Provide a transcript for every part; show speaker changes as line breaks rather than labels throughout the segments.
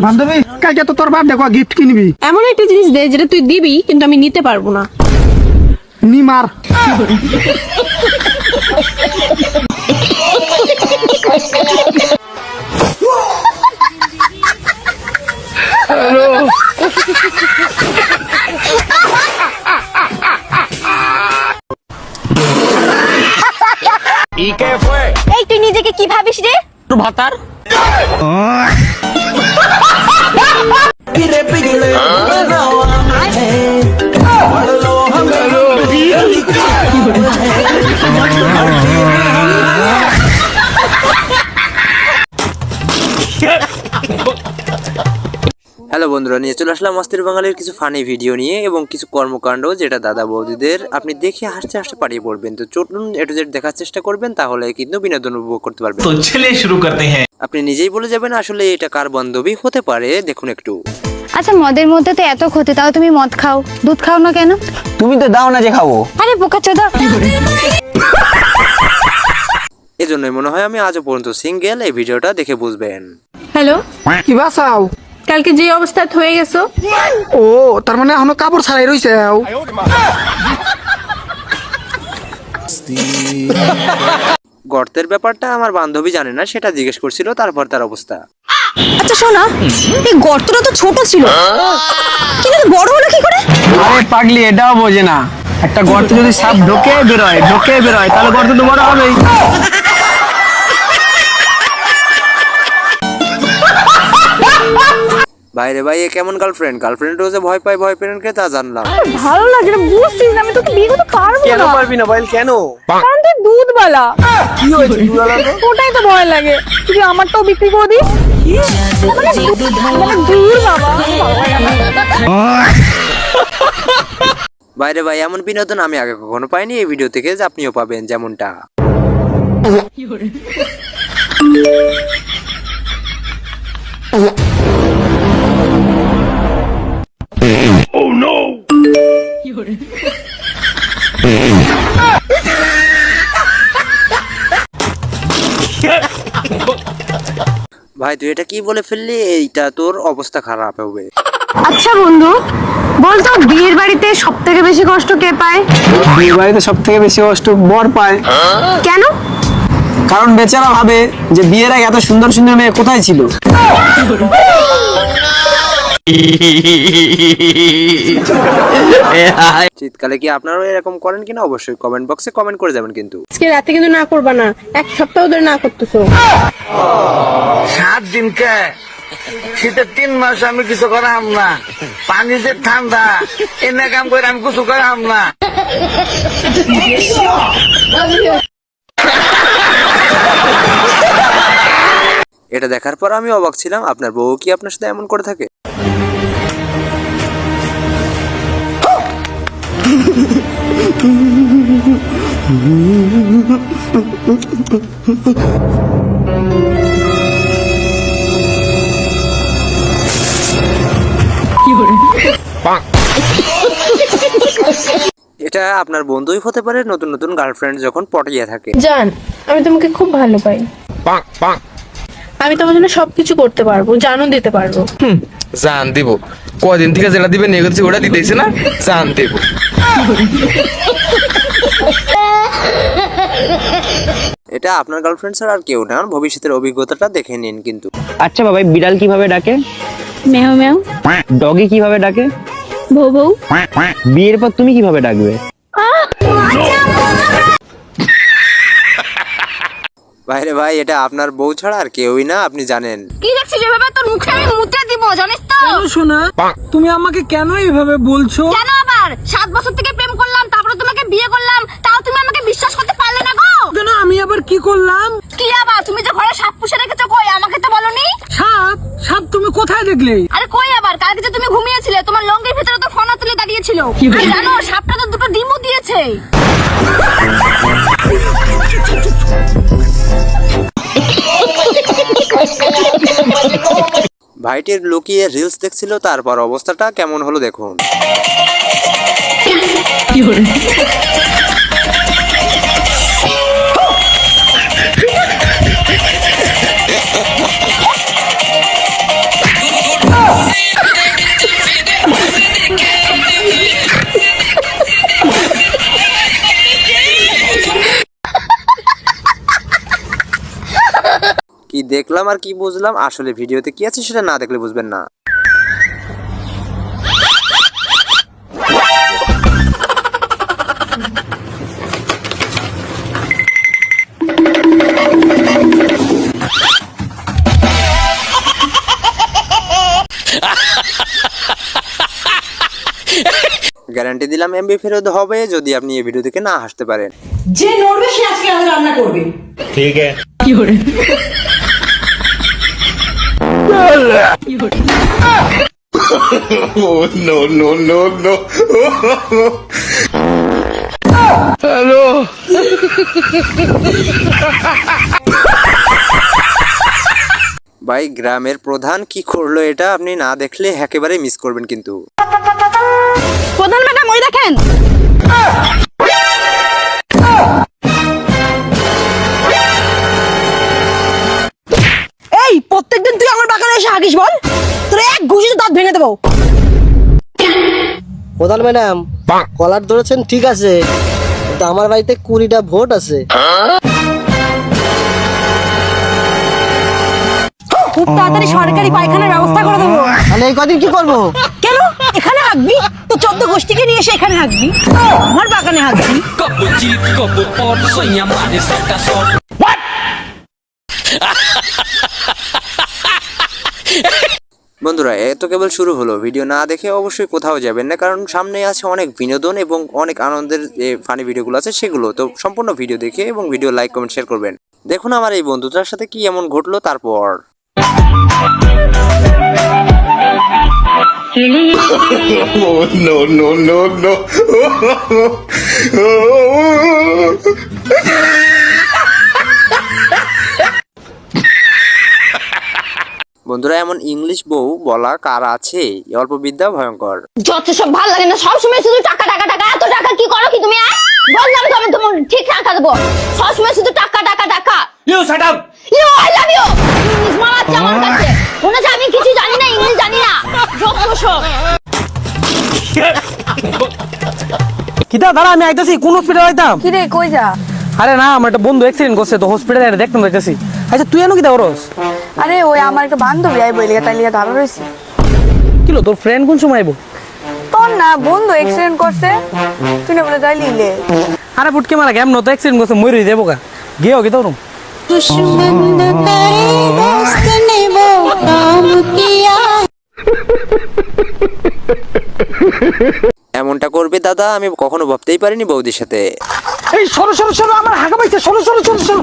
বান্ধবী কালকে তো তোর বাপ দেখো গিফট কিনবি।
এমন একটা জিনিস দে যেটা তুই দিবি কিন্তু আমি নিতে পারব না।
নিমার।
এই তুই নিজেকে কি ভাবিস রে?
হ্যালো বন্ধুরা নিয়ে চলে আসলাম অস্থির বাঙালির কিছু ফানি ভিডিও নিয়ে এবং কিছু কর্মকাণ্ড যেটা দাদা বৌদিদের আপনি দেখে হাসতে হাসতে পারিয়ে পড়বেন। তো চটুন এটু জেড দেখার চেষ্টা করবেন তাহলে কিন্তু বিনোদন উপভোগ করতে পারবেন।
তো ছেলে শুরু করতে হ্যাঁ।
আপনি নিজেই বলে যাবেন আসলে এটা কার বান্ধবী? হতে পারে দেখুন একটু।
আচ্ছা মদের মধ্যে তো এত ক্ষতি তাও তুমি মদ খাও। দুধ খাও না কেন?
তুমি তো দাও না যে খাব।
আরে পোকা চোদা।
এজন্যই মনে হয় আমি আজ পর্যন্ত সিঙ্গেল এই ভিডিওটা দেখে বুঝবেন।
হ্যালো?
কি বাসাও?
কালকে যে অবস্থায় হয়ে গেছো?
ও তার মানে এখনও কাপড় ছাড়াই রইছে
গর্তের ব্যাপারটা আমার বান্ধবী জানে না সেটা জিজ্ঞেস করছিল তারপর তার অবস্থা।
আচ্ছা শোনা এই গর্তটা তো ছোট ছিল। কিন্তু বড় হলো কি করে?
আরে পাগলি এটাও বোঝে না। একটা গর্তে যদি সাপ ঢোকে বেরোয় ঢোকে বেরোয় তাহলে গর্ত তো বড় হবেই।
বাইরে ভাই এ কেমন গার্লফ্রেন্ড গার্লফ্রেন্ড রোজে ভয় পায় ভয় পেরেনকে তা জানলাম।
ভালো লাগে না বুঝছিস না, আমি তোকে বিয়ে করতে পারব
কেন
না।
পারবি না বল কেন?
কারণ তুই দুধওয়ালা।
কি হয়েছে তো?
ওটাই তো ভয় লাগে। তুই আমারটাও বিক্রি করে দিস? মানে মানে দূর বাবা।
বাইরে ভাই এমন বিনোদন আমি আগে কখনো পাইনি এই ভিডিও থেকে যে আপনিও পাবেন যেমনটা। ভাই তুই এটা কি বলে ফেললি? এইটা তোর অবস্থা খারাপ হবে।
আচ্ছা বন্ধু বলতো বিয়ের বাড়িতে সব থেকে বেশি কষ্ট কে পায়?
বিয়ের বাড়িতে সব থেকে বেশি কষ্ট বর পায়।
কেন?
কারণ বেচারা ভাবে যে বিয়ের আগে এত সুন্দর সুন্দর মেয়ে কোথায় ছিল?
শীতকালে কি আপনারাও এরকম করেন কিনা? অবশ্যই কমেন্ট বক্সে কমেন্ট করে যাবেন কিন্তু।
আজকে রাতে কিন্তু না করবা না। এক সপ্তাহ ধরে না করতেছো।
সাত দিন কে শীতের তিন মাস আমি কিছু করাম না। পানি যে ঠান্ডা এনে কাম করে আমি কিছু করাম না।
এটা দেখার পর আমি অবাক ছিলাম। আপনার বউ কি আপনার সাথে এমন করে থাকে? এটা আপনার বন্ধুই হতে পারে নতুন নতুন গার্লফ্রেন্ড যখন পটিয়ে থাকে।
জান আমি তোমাকে খুব ভালো পাই। আমি তোমার জন্য সবকিছু করতে পারব জানও দিতে পারব।
জান দিব। কদিন থেকে যেটা দিবে নিয়ে করছি ওটা দিতেছে না জান দেব।
এটা আপনার গার্লফ্রেন্ড ছাড়া আর কেউ না ভবিষ্যতের অভিজ্ঞতাটা দেখে নিন কিন্তু।
আচ্ছা বাবা বিড়াল কীভাবে ডাকে?
মেও মেও।
ডগি কীভাবে ডাকে?
বউ বউ।
বিয়ের পর তুমি কীভাবে ডাকবে?
বাইরে ভাই এটা আপনার বউ ছাড়া আর কেউই না আপনি জানেন।
কি দেখছিস এভাবে? তোর মুখে আমি মুতে দিব জানিস তো?
শোনা তুমি আমাকে কেন এইভাবে বলছো?
কেন আবার? সাত বছর থেকে প্রেম করলাম তারপরে তোমাকে বিয়ে করলাম তাও তুমি আমাকে বিশ্বাস করতে পারলে না গো।
কেন আমি আবার কি করলাম?
কি আবার? তুমি যে ঘরে সাপ পুষে রেখেছো কই? আমাকে তো বলনি।
সাপ? সাপ তুমি কোথায় দেখলে?
আরে কই আবার? কালকে যে তুমি ঘুমিয়েছিলে তোমার লঙ্গের ভিতরে তো ফনা তুলে দাঁড়িয়েছিল আর জানো সাপটা তো দুটো ডিমও দিয়েছে।
ভাইটির লুকিয়ে রিলস দেখছিল তারপর অবস্থাটা কেমন হলো দেখুন। দেখলাম আর কি বুঝলাম আসলে ভিডিওতে কি আছে সেটা না দেখলে বুঝবেন না। গ্যারান্টি দিলাম এমবি ফেরত হবে যদি আপনি এই ভিডিও থেকে না হাসতে পারেন।
যে নড়বে সে আজকে রান্না করবে।
ভাই, গ্রামের প্রধান কি করল এটা আপনি না দেখলে একেবারে মিস করবেন কিন্তু।
প্রধান ম্যাডাম, ওই দেখেন।
হাগিস বল? তোর এক ঘুষিতে দাঁত ভেঙে দেবো।
প্রধান ম্যাডাম কলার ধরেছেন ঠিক আছে। কিন্তু আমার বাড়িতে কুড়িটা ভোট আছে।
খুব তাড়াতাড়ি সরকারি পায়খানার ব্যবস্থা করে দেবো।
তাহলে এই কদিন কি করব?
কেন? এখানে হাঁকবি? তো চোদ্দ গোষ্ঠীকে নিয়ে এসে এখানে হাঁকবি? আমার বাগানে হাঁকবি।
বন্ধুরা, এ তো কেবল শুরু হলো। ভিডিও না দেখে অবশ্যই কোথাও যাবেন না, কারণ সামনে আছে অনেক বিনোদন এবং অনেক আনন্দের যে ফানি ভিডিওগুলো আছে সেগুলো। তো সম্পূর্ণ ভিডিও দেখে এবং ভিডিও লাইক কমেন্ট শেয়ার করবেন। দেখুন আমার এই বন্ধুটার সাথে কি এমন ঘটলো তারপর। বন্ধুরা এমন ইংলিশ বউ বলা কার আছে? অল্প বিদ্যা ভয়ঙ্কর।
যত সব ভালো লাগে না সবসময় শুধু টাকা টাকা টাকা এত টাকা কি করো কি তুমি? বললাম তো আমি তোমার ঠিক টাকা দেবো। সবসময় শুধু টাকা টাকা টাকা।
You shut up
you I love you English মারাচ্ছে আমার কাছে। মনে হচ্ছে আমি কিছু জানি না ইংলিশ জানি না। যত সব।
কিতা দাঁড়া আমি আইতাছি কোন হসপিটাল আইতাম?
কি রে কই যা?
আরে না আমার একটা বন্ধু অ্যাক্সিডেন্ট করছে তো হসপিটালে দেখতাম যাইতাছি আচ্ছা তুই এনো কিতা করস?
আরে ওই আমার একটা বান্ধবী আই বইলে তাই লিগে দাঁড়া রইছি
কিলো তোর ফ্রেন্ড কোন সময় আইবো?
তোর না বন্ধু অ্যাক্সিডেন্ট করছে। তুই না বলে যাই লিলে
আরে ফুটকে মারা কেমন তো অ্যাক্সিডেন্ট করছে মরি যাব কা গিয়েও কি তোর
এমনটা করবে দাদা আমি কখনো ভাবতেই পারিনি বৌদির সাথে।
এই সরো সরো সরো আমার হাঁকা পাইছে সরো সরো সরো সরো।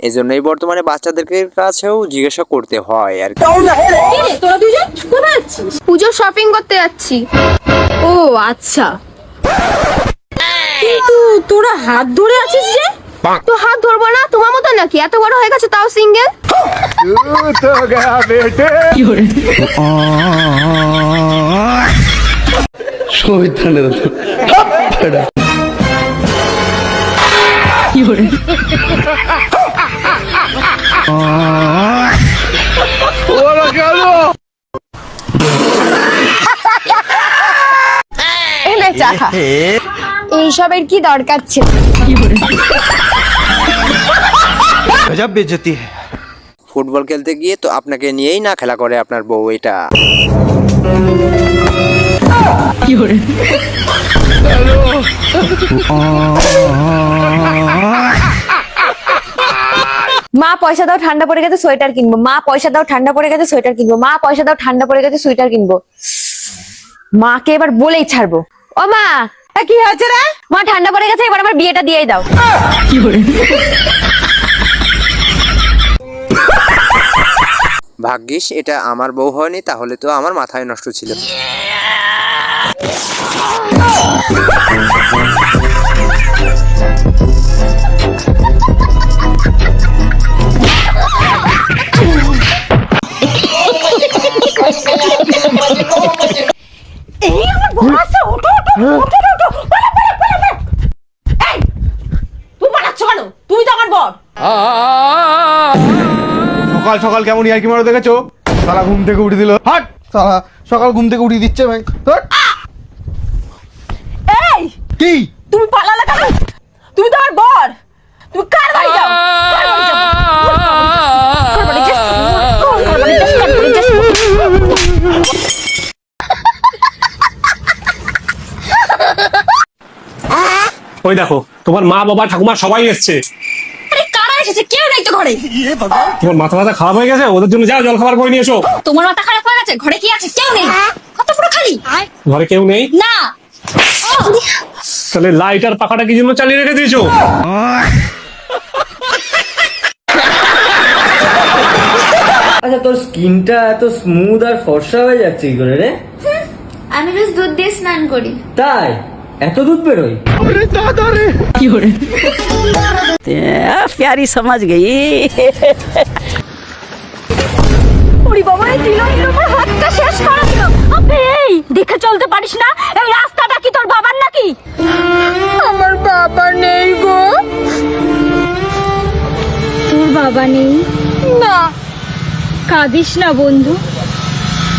এই জন্যই বর্তমানে বাচ্চাদেরকে কাছেও জিজ্ঞাসা করতে হয় আর কি।
পুজোর শপিং করতে যাচ্ছি। ও আচ্ছা। কিন্তু তোরা হাত ধরে আছিস যে? তো হাত ধরবো না তোমার মতো নাকি? এত বড় হয়ে গেছে তাও সিঙ্গেল এনে চা খা। এইসবের কি দরকার ছিল
ফুটবল খেলতে গিয়ে তো আপনাকে নিয়েই না খেলা করে আপনার বউ এটা
মা পয়সা দাও ঠান্ডা পড়ে গেছে সোয়েটার কিনবো। মা পয়সা দাও ঠান্ডা পড়ে গেছে সোয়েটার কিনবো। মা পয়সা দাও ঠান্ডা পড়ে গেছে সোয়েটার কিনবো। মাকে এবার বলেই ছাড়বো। ও মা! কি হয়েছে রে? মা ঠান্ডা পড়ে গেছে এবার আমার বিয়েটা দিয়েই দাও।
ভাগ্যিস এটা আমার বউ হয়নি তাহলে তো আমার মাথায় নষ্ট ছিল।
কেমন ইয়ার কি মারো দেখেছ সারা ঘুম থেকে উঠে দিল হাট সারা সকাল ঘুম থেকে উঠিয়ে দিচ্ছে ভাই ধর।
এই
কি
তুমি পালালে কেন তুমি তো আমার বর তুমি কার বাড়ি যাও কার বাড়ি যাও? কার বাড়ি যাস? কার বাড়ি যাস? কার বাড়ি যাস?
ওই দেখো তোমার মা বাবা ঠাকুমা সবাই এসেছে
ঘরে
তোমার মাথা মাথা খারাপ হয়ে গেছে? ওদের জন্য যাও জল খাবার করে নিয়ে এসো।
তোমার মাথা খারাপ হয়ে গেছে? ঘরে কি আছে? কেউ নেই। কত পুরো খালি?
ঘরে কেউ নেই?
না।
তাহলে লাইট আর পাখাটা কি জন্য চালিয়ে রেখে দিয়েছ?
আচ্ছা তোর স্কিনটা এত স্মুথ আর ফর্সা হয়ে যাচ্ছে কি করে রে?
আমি রোজ দুধ দিয়ে স্নান করি।
তাই? এত দুধ বেরোয়
সমাজ গেই। রাস্তাটা কি তোর বাবার নাকি?
তোর বাবা নেই?
না।
কাঁদিস না বন্ধু।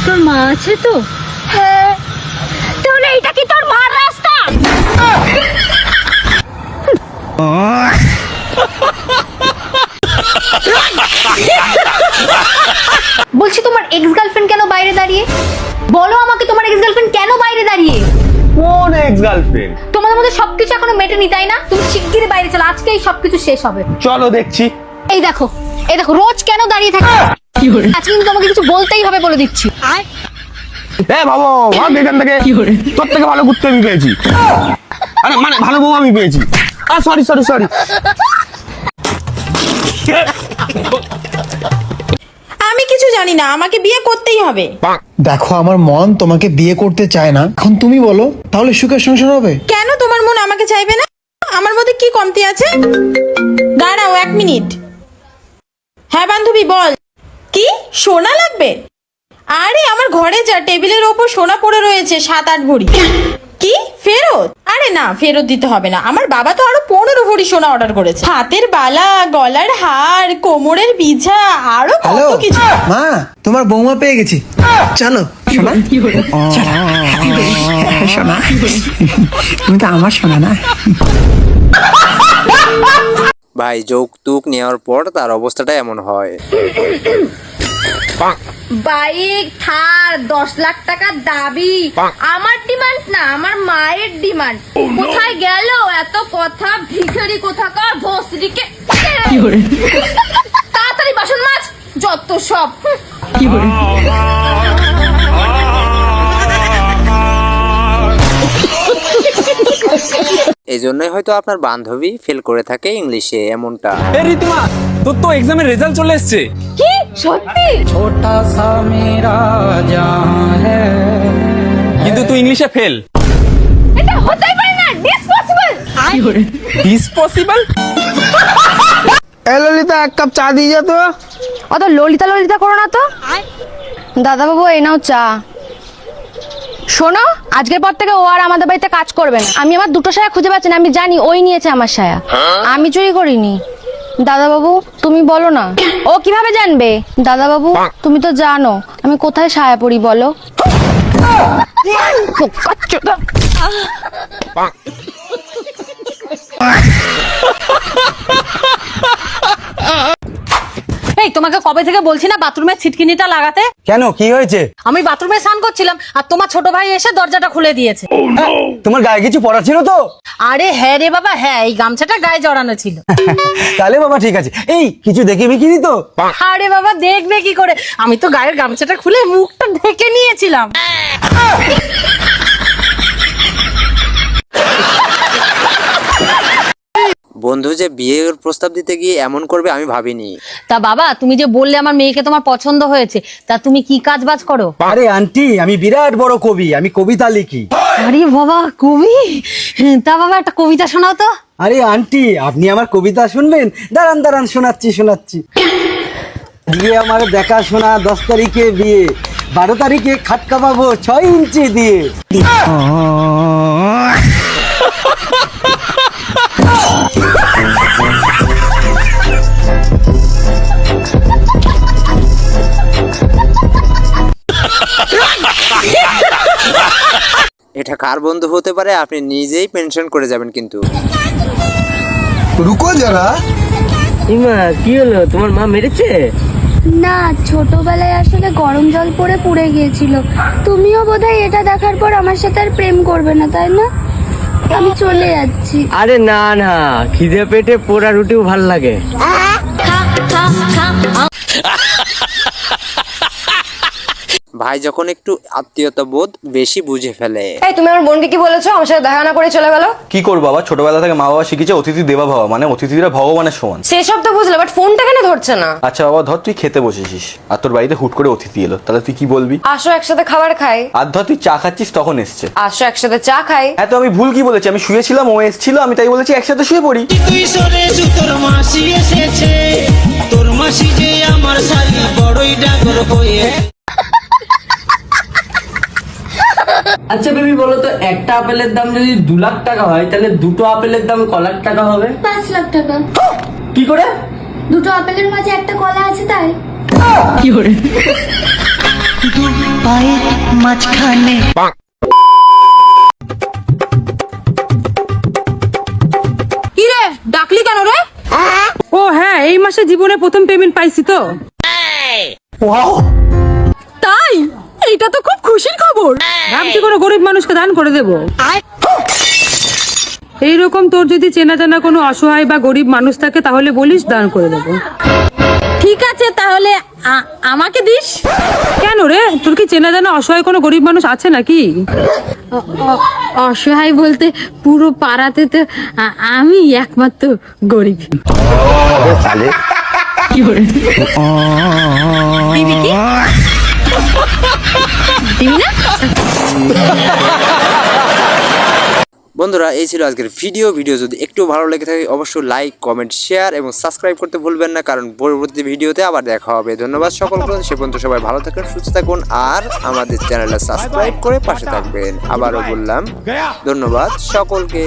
তোর মা আছে তো? বলছি তোমার এক্স গার্লফ্রেন্ড কেন বাইরে দাঁড়িয়ে? বলো আমাকে তোমার এক্স গার্লফ্রেন্ড কেন বাইরে দাঁড়িয়ে?
কোন এক্স গার্লফ্রেন্ড
তোমাদের মধ্যে সবকিছু এখনও মেটেনি তাই না? তুমি শিগগিরই বাইরে চলো আজকেই সবকিছু শেষ হবে।
চলো দেখছি।
এই দেখো এই দেখো রোজ কেন দাঁড়িয়ে থাকে? আজকে কিন্তু তোমাকে কিছু বলতেই হবে বলে দিচ্ছি।
এ বাবু ভাগ এখান থেকে। তোর থেকে ভালো ঘুরতে আমি পেয়েছি। আরে মানে ভালো বউ আমি পেয়েছি। আর সরি সরি সরি
আমি কিছু জানি না আমাকে বিয়ে করতেই হবে।
দেখো আমার মন তোমাকে বিয়ে করতে চায় না। এখন তুমি বলো তাহলে সুখের সংসার হবে?
কেন তোমার মন আমাকে চাইবে না? আমার মধ্যে কি কমতি আছে? দাঁড়াও এক মিনিট। হ্যাঁ বান্ধবী বল। কি? সোনা লাগবে? আরে আমার ঘরে যা টেবিলের ওপর সোনা পড়ে রয়েছে সাত আট ভরি। কি? ফেরত? আরে না ফেরত দিতে হবে না। আমার বাবা তো আরও পনেরো ভরি সোনা অর্ডার করেছে। হাতের বালা গলার হার কোমরের বিছা আরও কত কিছু।
মা তোমার বৌমা পেয়ে গেছি। চলো। শোনা শোনা তুমি তো আমার শোনা না।
ভাই যৌতুক নেওয়ার পর তার অবস্থাটা এমন হয়।
বাইক থার দশ লাখ টাকার দাবি। আমার ডিমান্ড না আমার মায়ের ডিমান্ড। কোথায় গেল এত কথা? ভিখারি কোথাকার? ভস্রিকে তাড়াতাড়ি বাসন মাছ যত সব।
এই জন্যই হয়তো আপনার বান্ধবী ফেল করে থাকে ইংলিশে এমনটা।
এ ঋতুমা তোর তো এক্সামের রেজাল্ট চলে এসছে।
কি? সত্যি?
কিন্তু তুই ইংলিশে ফেল
এটা হতেই পারে না ডিসপসিবল
ডিসপসিবল
এ ললিতা এক কাপ চা দিয়ে যা তো।
অত ললিতা ললিতা করো না তো। দাদা বাবু এই নাও চা। শোনো আজকের পর থেকে ও আর আমাদের বাড়িতে কাজ করবে না। আমি আমার দুটো সায়া খুঁজে পাচ্ছি না আমি জানি ওই নিয়েছে আমার সায়া। আমি চুরি করিনি। দাদা বাবু তুমি বলো না। ও কীভাবে জানবে? দাদা বাবু তুমি তো জানো আমি কোথায় সায়া পড়ি বলো।
এই তোমাকে কবে থেকে বলছি না বাথরুমের ছিটকিনিটা লাগাতে?
কেন? কি হয়েছে?
আমি বাথরুমে স্নান করছিলাম আর তোমার ছোট ভাই এসে দরজাটা খুলে দিয়েছে।
তোমার গায়ে কিছু পড়া ছিল তো?
আরে হ্যাঁ রে বাবা হ্যাঁ এই গামছাটা গায়ে জড়ানো ছিল।
তাহলে বাবা ঠিক আছে। এই কিছু দেখে বিকিনি তো?
আরে বাবা দেখবে কি করে? আমি তো গায়ের গামছাটা খুলে মুখটা ঢেকে নিয়েছিলাম।
বন্ধু যে বিয়ের প্রস্তাব দিতে গিয়ে এমন করবে আমি ভাবিনি।
তা বাবা তুমি যে বললে আমার মেয়েকে তোমার পছন্দ হয়েছে তা তুমি কি কাজ বাজ করো?
আরে আন্টি আমি বিরাট বড় কবি আমি কবিতা লিখি।
আরে বাবা কবি? তা বাবা একটা কবিতা শোনাও তো।
আরে আন্টি আপনি আমার কবিতা শুনবেন? দাঁড়ান দাঁড়ান শোনাচ্ছি শোনাচ্ছি। বিয়ে আমার দেখা শোনা দশ তারিখে বিয়ে। বারো তারিখে খাটকা পাবো ছয় ইঞ্চি দিয়ে।
এটা কার বন্ধু হতে পারে? আপনি নিজেই পেনশন করে যাবেন কিন্তু।
রুকো যারা।
ইমা কি হলো? তোমার মা মেরেছে?
না ছোটবেলায় আসলে গরম জল পরে পুড়ে গিয়েছিল। তুমিও বোধহয় এটা দেখার পর আমার সাথে আর প্রেম করবে না তাই না? আমি চলে যাচ্ছি।
আরে না না খিদে পেটে পোড়া রুটিও ভালো লাগে।
ভাই যখন একটু আত্মীয়তা বোধ বেশি বুঝে ফেলে।
এই তুমি আমার বোনকে কি বলেছ? আমার সাথে দেখা না করে চলে গেল?
কি করব বাবা? ছোটবেলা থেকে মা বাবা শিখেছে অতিথি দেবা ভাবা মানে অতিথিরা ভগবানের সমান।
সেসব তো বুঝলে বাট ফোনটা কেন ধরছে না?
আচ্ছা বাবা ধর তুই খেতে বসেছিস আর তোর বাড়িতে হুট করে অতিথি এলো তাহলে তুই কি বলবি?
আসো একসাথে খাবার খাই।
আর ধর তুই চা খাচ্ছিস তখন এসছে।
আসো একসাথে চা খাই।
হ্যাঁ তো আমি ভুল কি বলেছি? আমি শুয়েছিলাম ও এসেছিল আমি তাই বলেছি একসাথে শুয়ে পড়ি।
তুই সরে তোর মাসি এসেছে। তোর মাসি যে আমার শাড়ি বড়ই ডাগর হয়ে
আচ্ছা বেবি বলো তো একটা আপেলের দাম যদি দু লাখ টাকা হয় তাহলে দুটো আপেলের দাম ক লাখ টাকা হবে?
পাঁচ লাখ টাকা।
কি করে?
দুটো আপেলের মাঝে একটা কলা আছে তাই।
কি রে ডাকলি কেন রে?
ও হ্যাঁ এই মাসে জীবনে প্রথম পেমেন্ট পাইছি তো। তাই? এইটা তো খুব খুশির খবর। ভাবছি কোনো গরিব মানুষকে দান করে দেব। এইরকম তোর যদি চেনা জানা কোনো অসহায় বা গরিব মানুষ থাকে তাহলে বলিস দান করে দেবো।
ঠিক আছে তাহলে আ- আমাকে দিস।
কেন রে? তোর কি চেনা জানা অসহায় কোনো গরিব মানুষ আছে নাকি?
অসহায় বলতে পুরো পাড়াতে তো আ- আমি একমাত্র গরিব।
বন্ধুরা এই ছিল আজকের ভিডিও। ভিডিও যদি একটু ভালো লেগে থাকে অবশ্যই লাইক কমেন্ট শেয়ার এবং সাবস্ক্রাইব করতে ভুলবেন না কারণ পরবর্তী ভিডিওতে আবার দেখা হবে। ধন্যবাদ সকলকে সে পর্যন্ত সবাই ভালো থাকুন সুস্থ থাকুন আর আমাদের চ্যানেলটা সাবস্ক্রাইব করে পাশে থাকবেন। আবারও বললাম ধন্যবাদ সকলকে।